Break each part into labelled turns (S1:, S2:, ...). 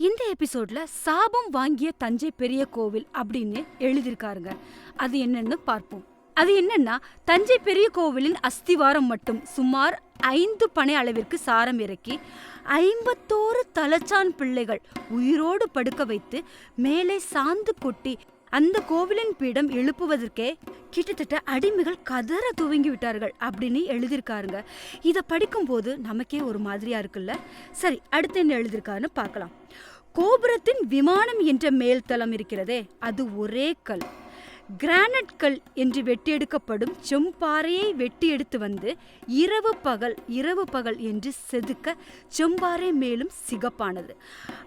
S1: இந்த எபிசோட்ல சாபம் வாங்கிய தஞ்சை பெரிய கோவில் அப்படின்னு எழுதியிருக்காருங்க. அது என்னன்னு பார்ப்போம். அது என்னன்னா தஞ்சை பெரிய கோவிலின் அஸ்திவாரம் மட்டும் சுமார் ஐந்து பனை அளவிற்கு சாரம் இறக்கி ஐம்பத்தோரு தலச்சான் பிள்ளைகள் உயிரோடு படுக்க வைத்து மேலே சாந்து கொட்டி அந்த கோவிலின் பீடம் எழுப்புவதற்கே கிட்டத்தட்ட அடிமைகள் கதற துவங்கி விட்டார்கள் அப்படின்னு எழுதியிருக்காருங்க. இதை படிக்கும்போது நமக்கே ஒரு மாதிரியா இருக்குல்ல? சரி அடுத்து என்ன எழுதியிருக்காருன்னு பார்க்கலாம். கோபுரத்தின் விமானம் என்ற மேல்தளம் இருக்கிறதே அது ஒரே கல். கிரானைட் கல் என்று வெட்டியெடுக்கப்படும் செம்பாறையை வெட்டி எடுத்து வந்து இரவு பகல் இரவு பகல் என்று செதுக்க செம்பாறை மேலும் சிகப்பானது.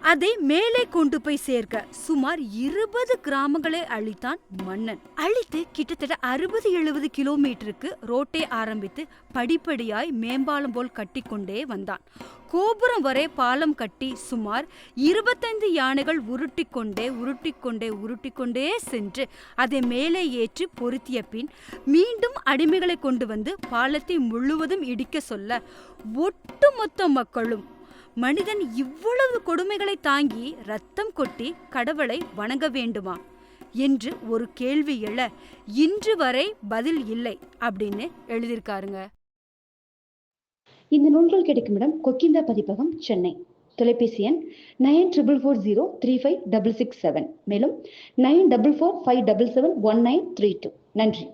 S1: அதை மேலே கொண்டு போய் சேர்க்க சுமார் இருபது கிராமங்களை அழித்தான் மன்னன். அழித்து கிட்டத்தட்ட அறுபது எழுபது கிலோமீட்டருக்கு ரோட்டை ஆரம்பித்து படிப்படியாய் மேம்பாலம் போல் கட்டிக்கொண்டே வந்தான். கோபுரம் வரை பாலம் கட்டி சுமார் இருபத்தைந்து யானைகள் உருட்டிக்கொண்டே உருட்டிக்கொண்டே உருட்டிக்கொண்டே சென்று அதை மேலே ஏற்றி பொருத்திய பின் மீண்டும் அடிமைகளை கொண்டு வந்து பாலத்தை முழுவதும் இடிக்க சொல்ல ஒட்டுமொத்த மக்களும் மனிதன் இவ்வளவு கொடுமைகளை தாங்கி ரத்தம் கொட்டி கடவுளை வணங்க வேண்டுமா? என்று ஒரு கேள்வி எழ இன்று வரை பதில் இல்லை அப்படின்னு எழுதியிருக்காருங்க.
S2: இந்த நூல்கள் கிடைக்கும் இடம் கொக்கிந்தா பதிப்பகம் சென்னை. தொலைபேசி எண் nine triple four zero three five double six seven. மேலும் nine double four five double seven one nine three two. நன்றி.